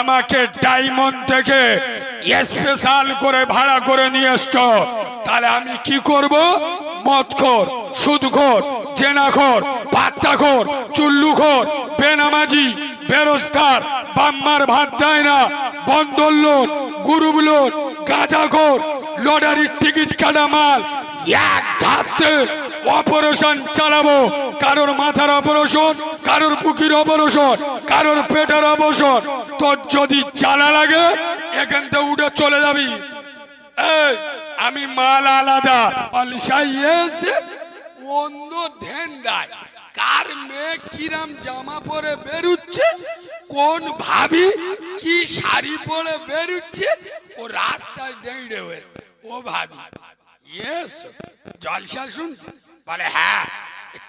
আমাকে ডায়মন্ড থেকে স্পেশাল করে ভাড়া করে নিয়ে এসছো। তাহলে আমি কি করব? মদখোর, সুদখোর, জেনাখোর পাত্তাখোর চুল্লুখোর, বেনামাজি, বেরোজগার, বাম্মার ভাত দেয় না, বন্দর লোন, গুরুব লোন, গাঁজাখোর, লটারির টিকিট কাটা মাল, এক ধাতে অপারেশন চালাবো। কারোর মাথার অপারেশন, কারোর বুকির অপারেশন, কারোর পেটের অপারেশন। তোর যদি চালা লাগে, এখান থেকে উঠে চলে যাবি। আমি মাল আলাদা। এসে অন্য ধ্যান দেয় কার মেয়ে কিরাম জামা পরে বেরুচ্ছে, কোন ভাবি কি শাড়ি পরে বেরুচ্ছে, ও রাস্তায় হয়ে ও ভাবি। জলসা শুনছি বলে হ্যাঁ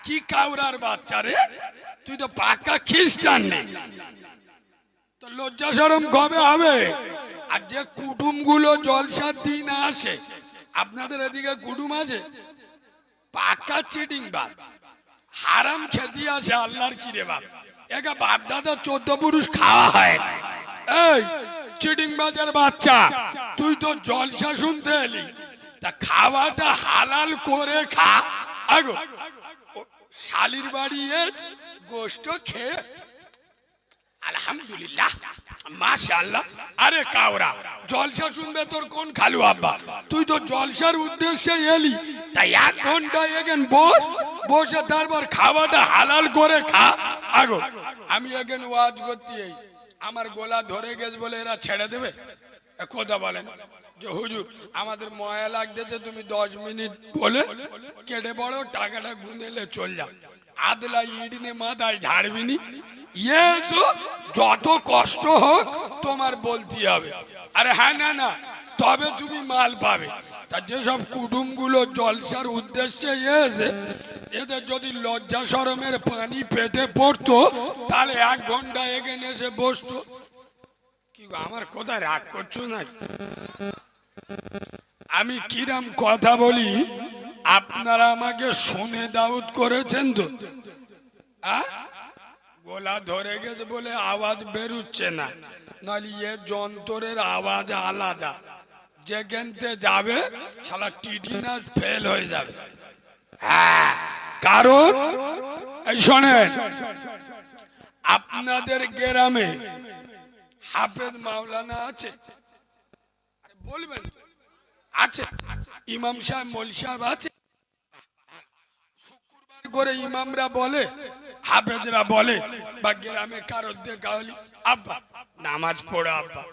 কি কাউরার বাচ্চা রে? তুই তো পাক্কা খ্রিস্টান নেই তো লজ্জা সরম কবে হবে? আর যে কুটুমগুলো জলসার দিন আসে, আপনাদের এদিকে কুটুম আছে? পাক্কা চিটিং বাপ। হারাম খেতে আছে আল্লাহর কি রে বাপ। একা বাপ দাদা চোদ্দ পুরুষ খাওয়া হয় না। এই, চিটিং বাজার বাচ্চা, তুই তো জলসা শুনতে এলি। তা খাওয়াটা হালাল করে খা। আগো শালির বাড়ি গোষ্ঠ খেয়ে, আলহামদুলিল্লাহ, মাশাআল্লাহ। আরে কাওরা, জলসা শুনবে তোর কোন খালু আব্বা? তুই তো জলসার উদ্দেশ্যে এলি, তাই এক ঘণ্টা এখান বস, বসে তারপর খাওয়াটা হালাল করে খা। আগো, আমি এখান ওয়াজ করতে আমার গোলা ধরে গেছে বলে এরা ছেড়ে দেবে? কথা বলেন। যে হুজুর, আমাদের ময়া লাগতেছে তুমি দশ মিনিট বলে কেটে বড় টাকাটা গুনেলে চল যাও আদলা ইডনে মাথায় ঝাড়বিনি। ইয়েসু, যত কষ্ট হোক তোমার বলতে হবে। আরে হ্যাঁ না না, তবে তুমি মাল পাবে। তা যেসব কুটুমগুলো জলসার উদ্দেশ্যে এসে এদের যদি লজ্জা শরমের পানি পেটে পড়তো, তাহলে এক ঘণ্টা এখানে এসে বসতো। কি আমার কোথায় রাগ করছ না আমি কিরাম কথা বলি, আপনারা আমাকে শুনে দাউদ করেছেন তো? গোলা ধরে গেছে বলে আওয়াজ বেরুচ্ছে না, নাহলে এ যন্ত্রের আওয়াজ আলাদা। যেখানতে যাবে, শালা টিটিনাস ফেল হয়ে যাবে। হ্যাঁ কারণ, এই শোনেন, আপনাদের গ্রামে হাফেজ মাওলানা আছে? বলবেন। আছে ইমাম সাহেব, মল সাহেব আছে করে ইমামরা বলে, হাফেজরা বলে, বা গ্রামে আব্বা, নামাজ আব্বা,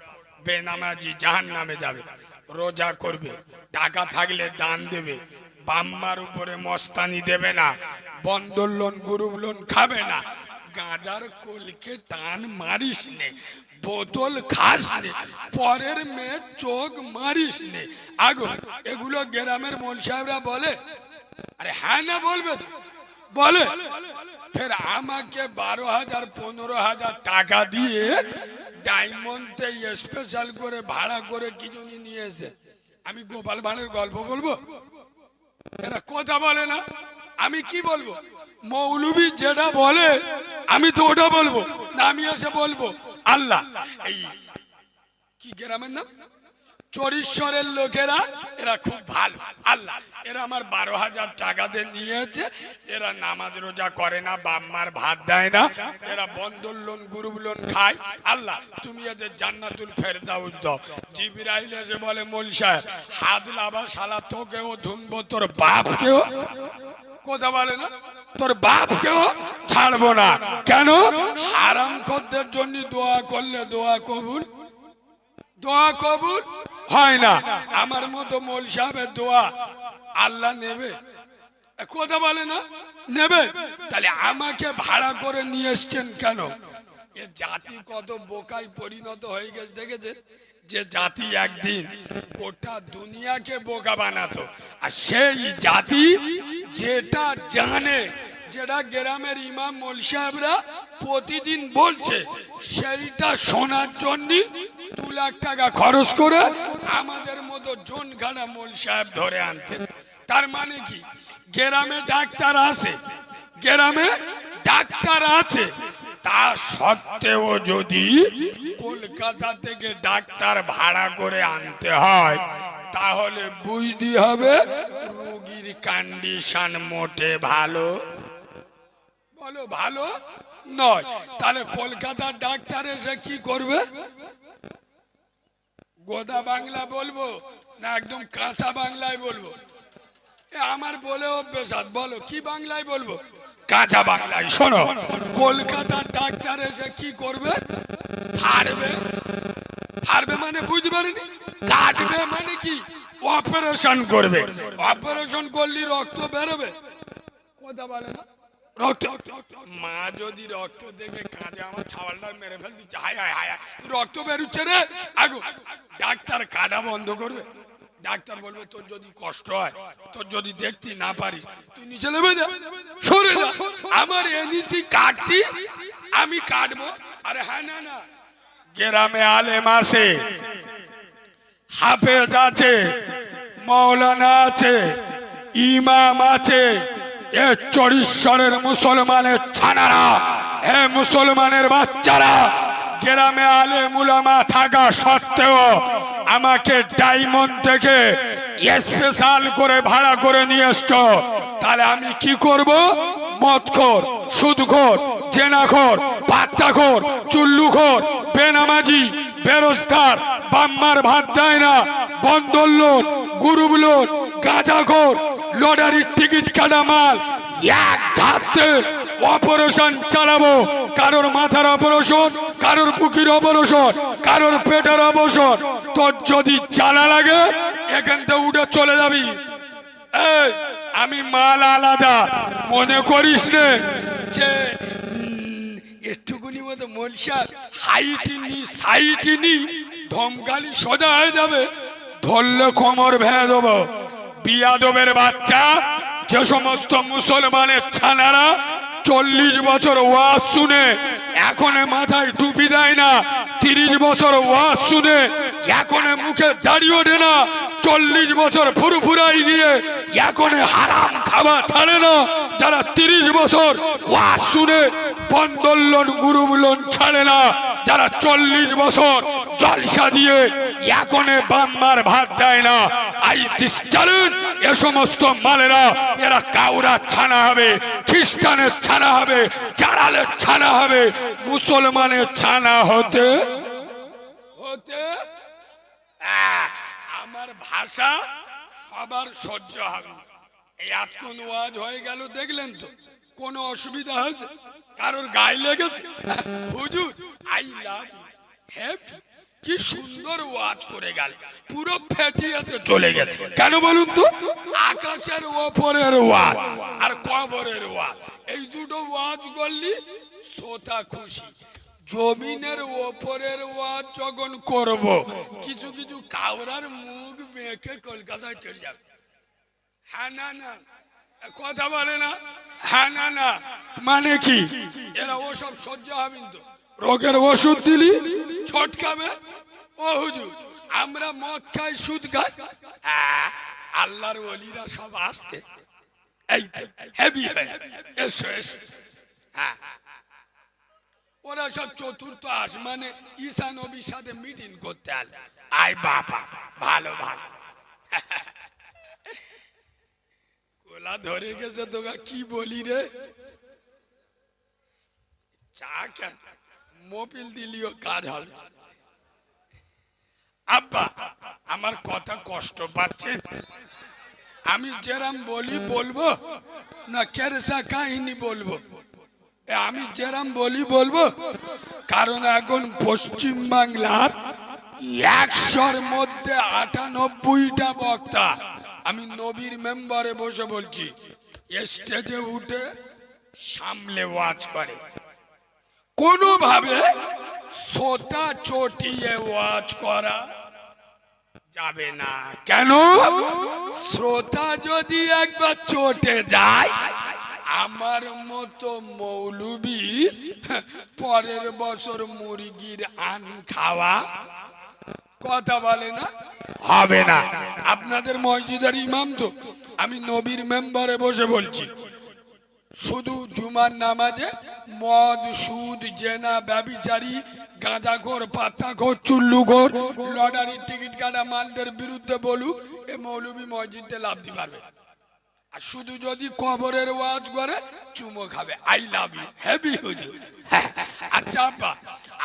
বেনামাজি জাহান নামে যাবে, রোজা করবে, টাকা থাকলে দান দেবে, বাম্মার উপরে মস্তানি দেবে না, বন্দর লোন গ্রুপ লোন খাবে না গাঁজার কোলকে টান মারিস নে বোতল খাস নে, পরের মেয়ে চোখ মারিস নে। আগো এগুলো গ্রামের মোল সাহেবরা বলে, আরে হ্যাঁ না বলবে তো। বলে, ফের আমাকে বারো হাজার, পনেরো হাজার টাকা দিয়ে ডায়মন্ডে স্পেশাল করে ভাড়া করে কি জন্য নিয়েছে আমি গোপাল ভাঁড়ের গল্প বলব? এরা কথা বলে না। আমি কি বলব? মৌলবী যেটা বলে, আমি তো ওটা বলব। না, আমি এসে বলব আল্লাহ। এই কি গ্রামের নাম? চরিশ্বরের লোকেরা, এরা খুব ভালো। আল্লাহ, এরা আমার বারো হাজার টাকা দিয়ে নিয়েছে। এরা নামাজ রোজা করে না বাম্মার ভাত দেয় না। এরা বন্দর লোন, গ্রুপ লোন খায়। আল্লাহ, তুমি এদের জান্নাতুল ফেরদাউস দাও। জিবিরাইল এসে বলে, মোল সাহেব, হাত লাভা শালা, তোকেও ধুনবো তোর বাপকেও? কথা বলে না? তোর বাপকেও ছাড়বো না। কেন? হারাম খদ্দের জন্য দোয়া করলে দোয়া কবুল। দোয়া কবুল হয় না। আমার মতো মোল সাহেবের দোয়া আল্লাহ নেবে। কথা বলে না? নেবে? তাহলে আমাকে ভাড়া করে নিয়ে এসছেন কেন? এ জাতি কত বোকায় পরিণত হয়ে গেছে দেখেছে যে জাতি একদিন গোটা দুনিয়াকে বোকা বানাতো। আর সেই জাতি যেটা জানে, যেটা গ্রামের ইমাম মোল সাহেবরা প্রতিদিন বলছে, সেইটা শোনার জন্য দু লাখ টাকা খরচ করে আমাদের মতো জন খানা মোল সাহেব ধরে আনতে। তার মানে কি? গ্রামে ডাক্তার আছে, গ্রামে ডাক্তার আছে তা সত্ত্বেও যদি কলকাতা থেকে ডাক্তার ভাড়া করে আনতে হয়, তাহলে বুঝতে হবে রোগীর কন্ডিশন মোটে ভালো। বলো ভালো? নয়। তাহলে কলকাতার ডাক্তার এসে কি করবে? গোদা বাংলা বলব না একদম কাঁচা বাংলায় বলব? আমার বলে অভ্যেস বলো, কি বাংলায় বলব? কাঁচা বাংলায় শোনো। কলকাতার ডাক্তার এসে কি করবে? ফাড়বে। ফাড়বে মানে বুঝতে পারিনি? কাটবে মানে কি? অপারেশন করবে। অপারেশন করলে রক্ত বেরোবে। কথা বলে না? রক্ত মা যদি রক্ত দেখে কাঁদে আমার ছাওয়ালটা মেরে ফেল দিচ্ছে হায় হায় হায় হায়, রক্ত বেরোচ্ছে রে। আগু ডাক্তার কাটা বন্ধ করবে। ডাক্তার বলবে, তোর যদি কষ্ট হয়, তোর যদি দেখতে না পারিস তুই নিচে নেমে যা। সরে যা। আমার এনেছি কাটতি আমি কাটবো। আরে হ্যাঁ না না। গ্রামে আলেম আছে, হাফেজ আছে, মৌলানা আছে, ইমাম আছে। এ চরিশ্বরের মুসলমানের ছানারা, হে মুসলমানের বাচ্চারা, গ্রামে আলে মুলামা থাকা সত্ত্বেও আমাকে ডায়মন্ড থেকে স্পেশাল করে ভাড়া করে নিয়ে এসছো। তাহলে আমি কি করব? মদখোর, সুদখোর, জেনাখোর পাত্তাখোর চুল্লুখোর, বেনামাজি, বেরোজগার, বাম্মার ভাত দেয় না, বন্দর লোন, গুরুব লোন, গাঁজাখোর, লটারির টিকিট কাটা মাল, এক ধারতে অপারেশন চালাবো। কারোর মাথার অপারেশন কারোর বুকির অপারেশন কারোর পেটের অপারেশন। তোর যদি চালা লাগে এখান থেকে উঠে চলে যাবি। এই, আমি মাল আলাদা। মনে করিস নে যে একটুকুনি মতো মলসা হাইটিনি সাইটিনি ধমকালি সোজা হয়ে যাবে। ধরলে কোমর ভেঙে দেবো। বিয়াদবের বাচ্চা যে সমস্ত মুসলমানের ছানারা চল্লিশ বছর ওয়াজ শুনে, এখন মাথায় টুপি দেয় না, তিরিশ বছর ওয়াজ শুনে, এখন মুখে দাঁড়িয়ে ওঠে না, চল্লিশ বছর ফুরফুরাই দিয়ে, এখন হারাম খাওয়া ছাড়ে না, যারা তিরিশ বছর ওয়াজ শুনে বন্দর লোন গুরুব ছাড়ে না, যারা চল্লিশ বছর জলসা দিয়ে এখনে বাম্মার ভাত দেয় না। আই দিস্টারেন এ সমস্ত মালেরা, এরা কাউরা ছানা হবে, খ্রিস্টানের ছানা হবে চাড়ালের ছানা হবে, মুসলমানের ছানা হতে হতে আমার ভাষা সবার সহ্য হবে এতক্ষণ ওয়াজ হয়ে গেল, দেখলেন তো? কোনো অসুবিধা হয়েছে? কারোর গায়ে লেগেছে? হুজুর আই লাভ হ্যাপি কি সুন্দর ওয়াজ করে গেল। পুরো ফেটিয়াতে চলে গেল। কেন বলুন তো? আকাশের ওপরের ওয়াজ আর কবরের ওয়াজ। এই দুটো ওয়াজ করলি শ্রোতা খুশি। জমিনের ওপরের ওয়াজ যখন করব, কিছু কিছু কাউরার মুখ বেঁকে কলকাতায় চলে যাবে। হ্যাঁ না না। কথা বলে না। হ্যাঁ না না। মানে কি? এরা ওসব সহ্য হবেন তো। রোগের ওষুধ দিলি, ছটকাবে। ও হুজুর আমরা মদ খাই সুদ খাই? হ্যাঁ, আল্লাহর ওলিরা সব আসতে এই হেভি এসো এসো। হ্যাঁ। ওরা সব চতুর্থ আসমানে ঈশা নবীর সাথে মিটিং করতে আল। আয় বাবা ভালো ভালো। কোলা ধরে গেছে তোকে কি বলি রে? চা কেন? মোবিল দিলিও কাজ হবে। আব্বা, আমার কথা কষ্ট পাচ্ছেন আমি যেরাম বলি বলব, না কেরেসা কাহিনী বলব। আমি যেরাম বলি বলব, কারণ এখন পশ্চিম বাংলার একশোর মধ্যে আটানব্বইটা বক্তা। আমি নবীর মেম্বারে বসে বলছি, স্টেজে উঠে সামলে ওয়াজ করে। কোনোভাবে সোটা চটিয়ে ওয়াজ করা যাবে না। কেন? শ্রোতা যদি একবার চটে যায় আমার মতো মৌলবীর পরের বছর মুরগির আন খাওয়া কথা বলে না? হবে না। আপনাদের মসজিদের ইমাম তো আমি নবীর মেম্বারে বসে বলছি। শুধু জুমার নামাজে মদ, সুদ, জেনা ব্যবিচারী গাঁজাখোর পাত্তাখোর চুল্লুখোর লটারির টিকিট কাটা মালদের বিরুদ্ধে বলুক, এ মৌলবী মসজিদে লাভ পারবে। আর শুধু যদি কবরের ওয়াজ করে, চুমো খাবে। আই লাভ ইউ হেভি হুজুর আচ্ছা আব্বা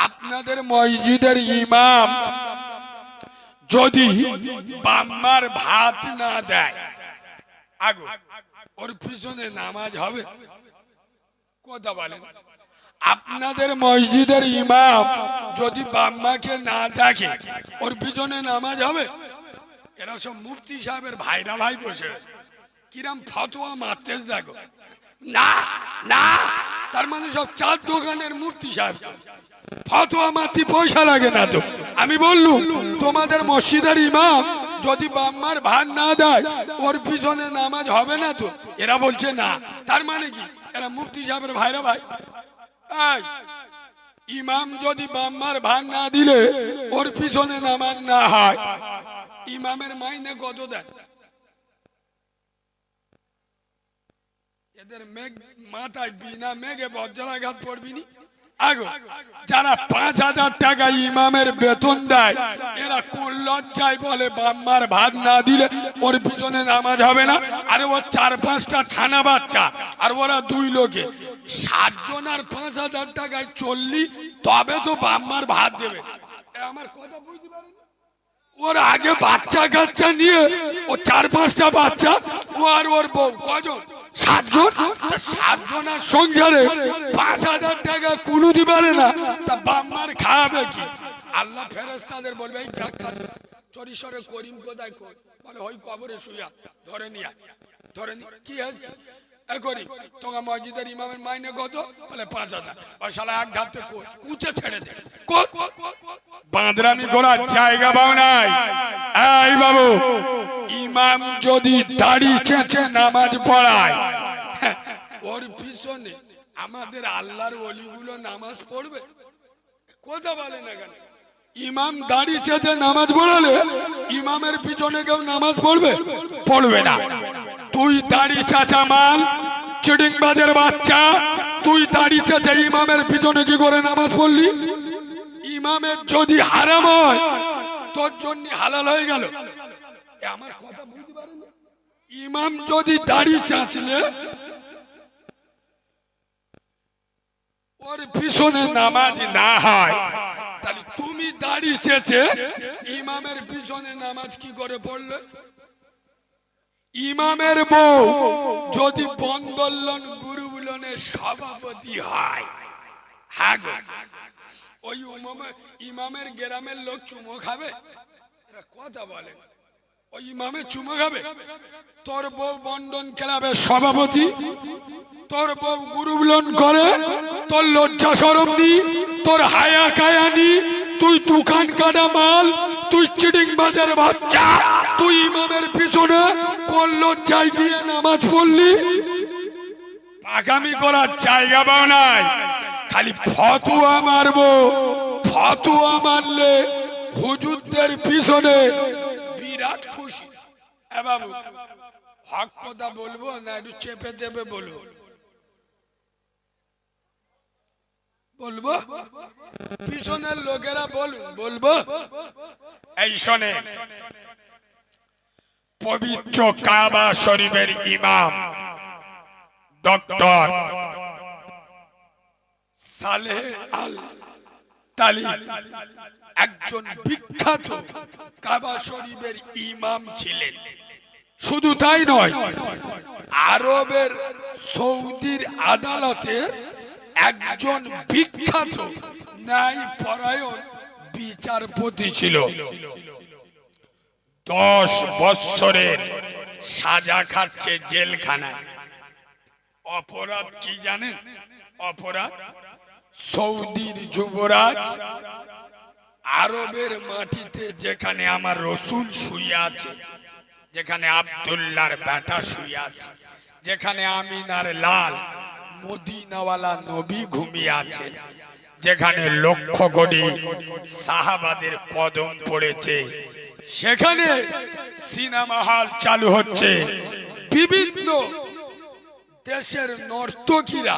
আপনাদের মসজিদের ইমাম যদি বাম্মার ভাত না দেয়, আগো। ওর পিছনে নামাজ হবে। কথা বলেন। আপনাদের মসজিদের ইমাম যদি বাম্মাকে না দেখে, ওর পিছনে নামাজ হবে? এরা সব মুফতি সাহেবের ভাইরা ভাই বসে। কিরাম ফতোয়া মারতে দেখো। না না, তার মানে সব চার দোকানের মূর্তি সাহেব। ফতোয়া মারতে পয়সা লাগে না তো। আমি বললুম, তোমাদের মসজিদের ইমাম যদি বাম্মার ভাত না দেয়, ওর পিছনে নামাজ হবে না তো? এরা বলছে না। তার মানে কি? এরা মুফতি সাহেবের ভাইরা ভাই। ইমাম যদি বাম্মার ভাত না দিলে ওর পিছনে নামাজ না হয়, ইমামের মাইনে কত দেয়? এদের মেঘ মাথায় বিনা মেঘে বজ্রাঘাত পড়বি নি? যারা পাঁচ হাজার টাকা ইমামের বেতন দেয়, এরা কোন লজ্জায় বলে, বাম্মার ভাত না দিলে ওর পিছনে নামাজ হবে না? আরে ওর চার পাঁচটা ছানা বাচ্চা, আর ওরা দুই লোকে। সাতজন আর পাঁচ হাজার টাকায় চললি, তবে তো বাম্মার ভাত দেবে। আমার কথা বুঝতে পারেন ওর আগে বাচ্চা কাচ্চা নিয়ে, ও চার পাঁচটা বাচ্চা, ও আর ওর বউ, কজন? সাতজন? সাতজনের পাঁচ হাজার টাকা কুলু দিবারে না। তা বাম্মার খাওয়াবে কি? আল্লাহ ফেরেস্তাদের বলবে, এই করিম কোথায় বলে, ওই কবরে শুয়া ধরে নিয়া। ধরে কি মসজিদের ইমামের মাইনে কত বলে পাঁচ হাজার। শালা এক ধারতে কোচ ছেড়ে বাঁদরামি জায়গা পাও নাই। এই বাবু ইমাম যদি দাড়ি চেঁচে নামাজ পড়ায় হ্যাঁ, ওর পিছনে আমাদের আল্লাহর অলিগুলো নামাজ পড়বে। কথা বলে না কেন? ইমাম দাড়ি চেঁচে নামাজ পড়ালে ইমামের পিছনে কেউ নামাজ পড়বে? পড়বে না। তুই দাড়ি চাচা মাল চিডিংবাজের বাচ্চা, তুই দাড়ি চেঁচে ইমামের পিছনে কি করে নামাজ পড়লি? ইমামের যদি হারাম হয়, তোর জন্য হালাল হয়ে গেল। আমার কথা বুঝতে পারেন ইমাম যদি দাড়ি চাচলে, ওর পিছনে নামাজ না হয়, তাহলে তুমি দাড়ি চেচে ইমামের পিছনে নামাজ কি করে পড়লে? ইমামের বউ যদি বন্দোলন গুরুবুলনের সভাপতি হয়। হ্যাঁ ওই ইমামের গ্রামের লোক চুমো খাবে? কথা বলে। ওই ইমামে চুমো খাবে? তোর বউ বন্ডন ক্লাবের সভাপতি, তোর বউ গুরুবলন করে, তোর লজ্জা সরম নি তোর হায়া কায়া নি তুই দোকান কাটা মাল, তুই চিডিং বাজার বাচ্চা। তুই ইমামের পিছনে কোন লজ্জায় গিয়ে নামাজ পড়লি? আগামী করার জায়গা পাও নাই। খালি ফতুয়া মারবো। ফতুয়া মারলে হুজুরদের পিছনে বিরাট খুশি। বাবু, হক কথা বলব না একটু চেপে চেপে বলব? বলব? পিছনের লোকেরা বলুন, বলব? এই শোনে পবিত্র কাবা শরীফের ইমাম, ডক্টর একজন বিখ্যাত কাবা শরীফের ইমাম ছিলেন। শুধু তাই নয়, আরবের সৌদির আদালতের একজন বিখ্যাত ন্যায় পরায়ণ বিচারপতি ছিল। দশ বৎসরের সাজা খাচ্ছে জেলখানায়। অপরাধ কি জানেন? অপরাধ সৌদির যুবরাজ আরবের মাটিতে যেখানে আমার রসুল শুয়ে আছে, যেখানে আবদুল্লাহর ব্যাটা শুয়ে আছে, যেখানে আমিনার লাল মদিনাওয়ালা নবী ঘুমিয়ে আছে, যেখানে লক্ষ কোটি সাহাবাদের কদম পড়েছে সেখানে সিনেমা হল চালু হচ্ছে। বিভিন্ন দেশের নর্তকীরা,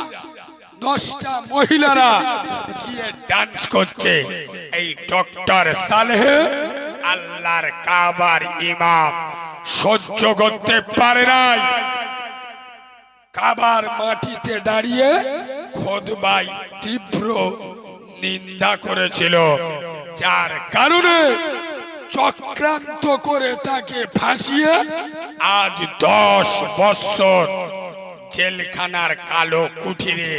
দশটা মহিলারা গিয়ে ডান্স করছে। এই ডক্টর সালেহ আল্লাহর কাবার ইমাম। সহ্য করতে পারে নাই। কাবার মাটিতে দাঁড়িয়ে খোদবাই তীব্র নিন্দা করেছিল। যার কারণে চক্রান্ত করে তাকে ফাঁসিয়ে আজ দশ বৎসর জেলখানার কালো কুঠিরে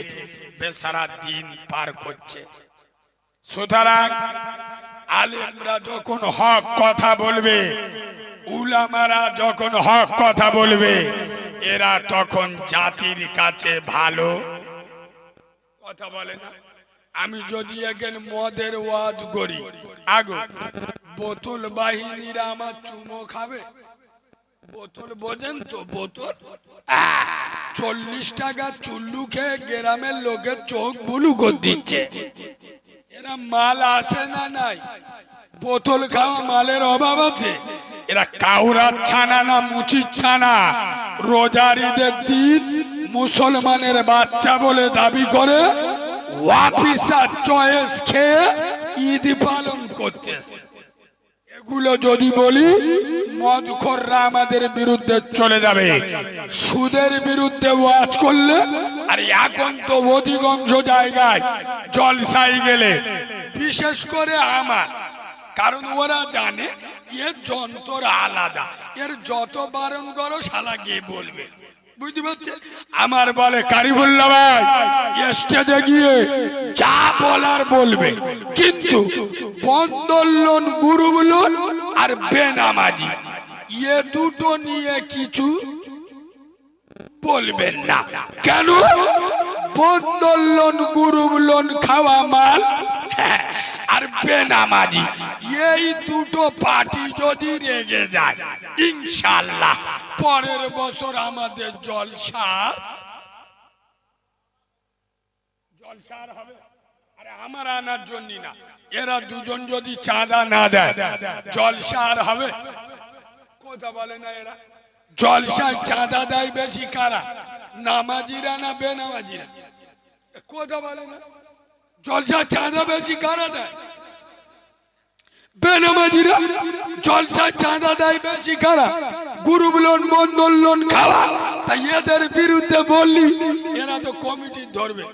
বেসারা দিন পার করছে। সুতরাং আলেমরা যখন হক কথা বলবে, উলামারা যখন হক কথা বলবে, এরা তখন জাতির কাছে ভালো কথা বলে না। আমি যদি এখন মদের ওয়াজ করি, আগো বোতল বাহিনীরা আমার চুমো খাবে। বোতল বোঝেন তো, বোতল? চল্লিশ টাকা চুল্লু খেয়ে গ্রামের লোকের চোখ বুলু করে দিচ্ছে। এরা মাল আসে না নাই? বোতল খাওয়া মালের অভাব আছে? এরা কাউরার ছানা না মুচির ছানা? রোজার ঈদের দিন মুসলমানের বাচ্চা বলে দাবি করে ওয়াফিসার চয়েস খেয়ে ঈদ পালন করতেছে। এগুলো যদি বলি, মদখররা আমাদের বিরুদ্ধে চলে যাবে। সুদের বিরুদ্ধে ওয়াজ করলে, আর এখন তো অধিকাংশ জায়গায় জলসাই গেলে, বিশেষ করে আমার। কারণ ওরা জানে, এর যন্ত্র আলাদা, এর যত বারণ করো শালা গিয়ে বলবে। আমার বলে কারিবুল্লা ভাই, স্টেজে গিয়ে যা বলার বলবে। কিন্তু বন্দর লোন গুরু লোন আর বেনামাজি ইয়ে দুটো নিয়ে কিছু বলবেন না। কেন? বন্দর লোন গুরু লোন খাওয়া মাল আর বেনামাজি এই দুটো পার্টি যদি রেগে যায়, ইনশাল্লাহ পরের বছর আমাদের জলসা জলসার হবে। আমার আনার জন্য না, এরা দুজন যদি চাঁদা না দেয় জলসা আর হবে। কথা বলে না এরা। জলসায় চাঁদা দেয় বেশি কারা? নামাজিরা না বেনামাজিরা? কথা বলে না। জলসা চাঁদা বেশি কারা দেয়? বেনামাজিরা জলসা চাঁদা দেয় বেশি গ্রুপ লোন বন্ধন লোন খাওয়া। তাই এদের বিরুদ্ধে বললি, এরা তো কমিটি ধরবে।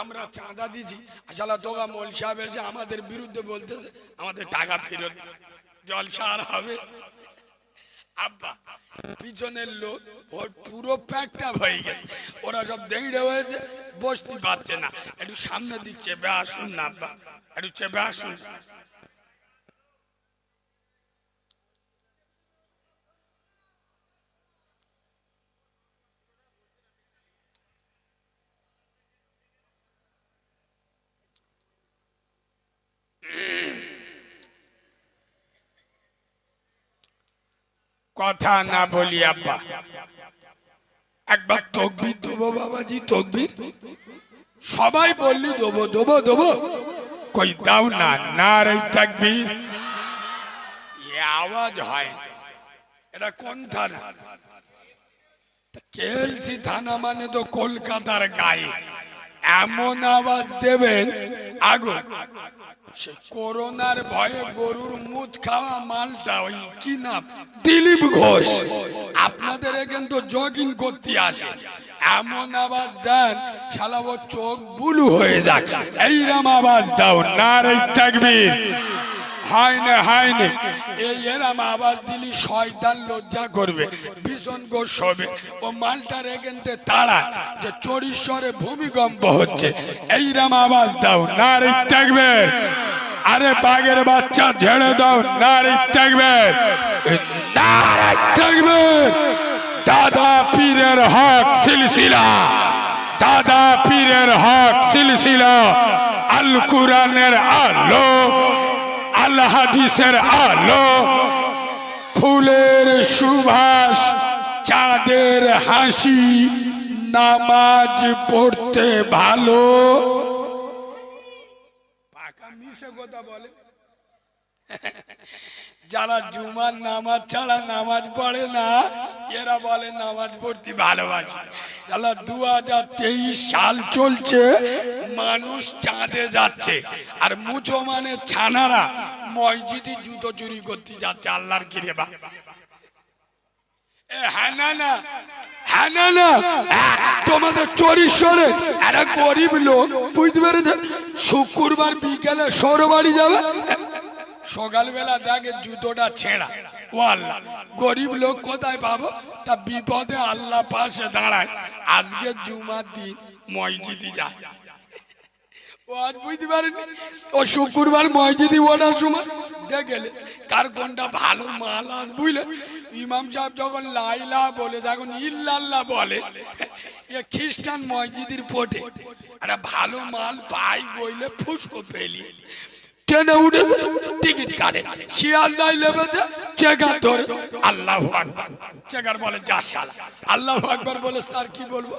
আমরা চাঁদা দিছি। আসলে সাহেব এসে আমাদের বিরুদ্ধে বলতেছে, আমাদের টাকা ফেরত জলসা আর হবে। আব্বা, পিছনের লোক, ওর পুরো প্যাকটা হয়ে গেছে। ওরা সব দেড়ে হয়েছে, বসতে পারছে না। একটু সামনে দিচ্ছে চেপে আসুন না, আব্বা। একটু চেপে আসুন। কথা না বলি, আব্বা। একবার তকবির দেবো, বাবাজি, তকবির। সবাই বললি, দেবো দেবো দেবো। কই, দাও না না রে তাকবীর। আওয়াজ হয়। এটা কোন থানা? কেএলসি থানা মানে তো কলকাতার গায়ে। এমন আওয়াজ দেবেন, আগো। সে করোনার ভয়ে গরুর মুদ খাওয়া মালটা ওই কি নাম দিলীপ ঘোষ। আপনাদের এখান তো জগিং করতে আসে। এমন আওয়াজ দেন, শালা চোখ বুলু হয়ে যাক। এইরকম আওয়াজ দাও নারে তাকবীর। হয় না হয় না এই এরাম দিলি শয়তান লজ্জা করবে। ভীষণ গোস হবে। ও মালটার এখানতে তাড়া যে চরিশ্বরে ভূমিকম্প হচ্ছে। এইরাম আওয়াজ দাও নারী থাকবে আরে বাঘের বাচ্চা ঝেড়ে দাও নারী থাকবে নারী থাকবে দাদা পীরের হক সিলসিলা। দাদা পীরের হক সিলসিলা। আল কুরআনের আলো। আল হাদিসের আলো ফুলের সুভাষ চাঁদের হাসি নামাজ পড়তে ভালো। কথা বলে। যারা জুমার নামাজ ছাড়া নামাজ পড়ে না, এরা বলে নামাজ পড়তে ভালোবাসে। যারা দু হাজার তেইশ সাল চলছে, মানুষ চাঁদে যাচ্ছে। আর মুসলমানের ছানারা মসজিদে জুতো চুরি করতে যাচ্ছে, আল্লাহর কিরে বা। তোমাদের একটা গরিব বুঝতে পেরেছে? শুক্রবার বিকেলে সৌর বাড়ি যাবে সকালবেলা দেখে জুতোটা ছেঁড়া। ও আল্লাহ, গরিব লোক কোথায় পাবো? তা বিপদে আল্লাহ পাশে দাঁড়ায়। আজকে জুমার দিন, মসজিদে যায়। ও বুঝতে পারেনি? ও শুক্রবার সময় কার কোনটা ভালো মাল আস বলে বলে, এ খ্রিস্টান মসজিদের পোটে। একটা ভালো মাল পাই বইলে ফুসকো পেলি। ট্রেনে উঠেছে টিকিট কাটে। শিয়ালদায় লেবেছে চেকার ধরে। আল্লাহ আকবর। চেকার বলে, যা সাল আল্লাহ আকবর বলে, স্যার, কি বলব?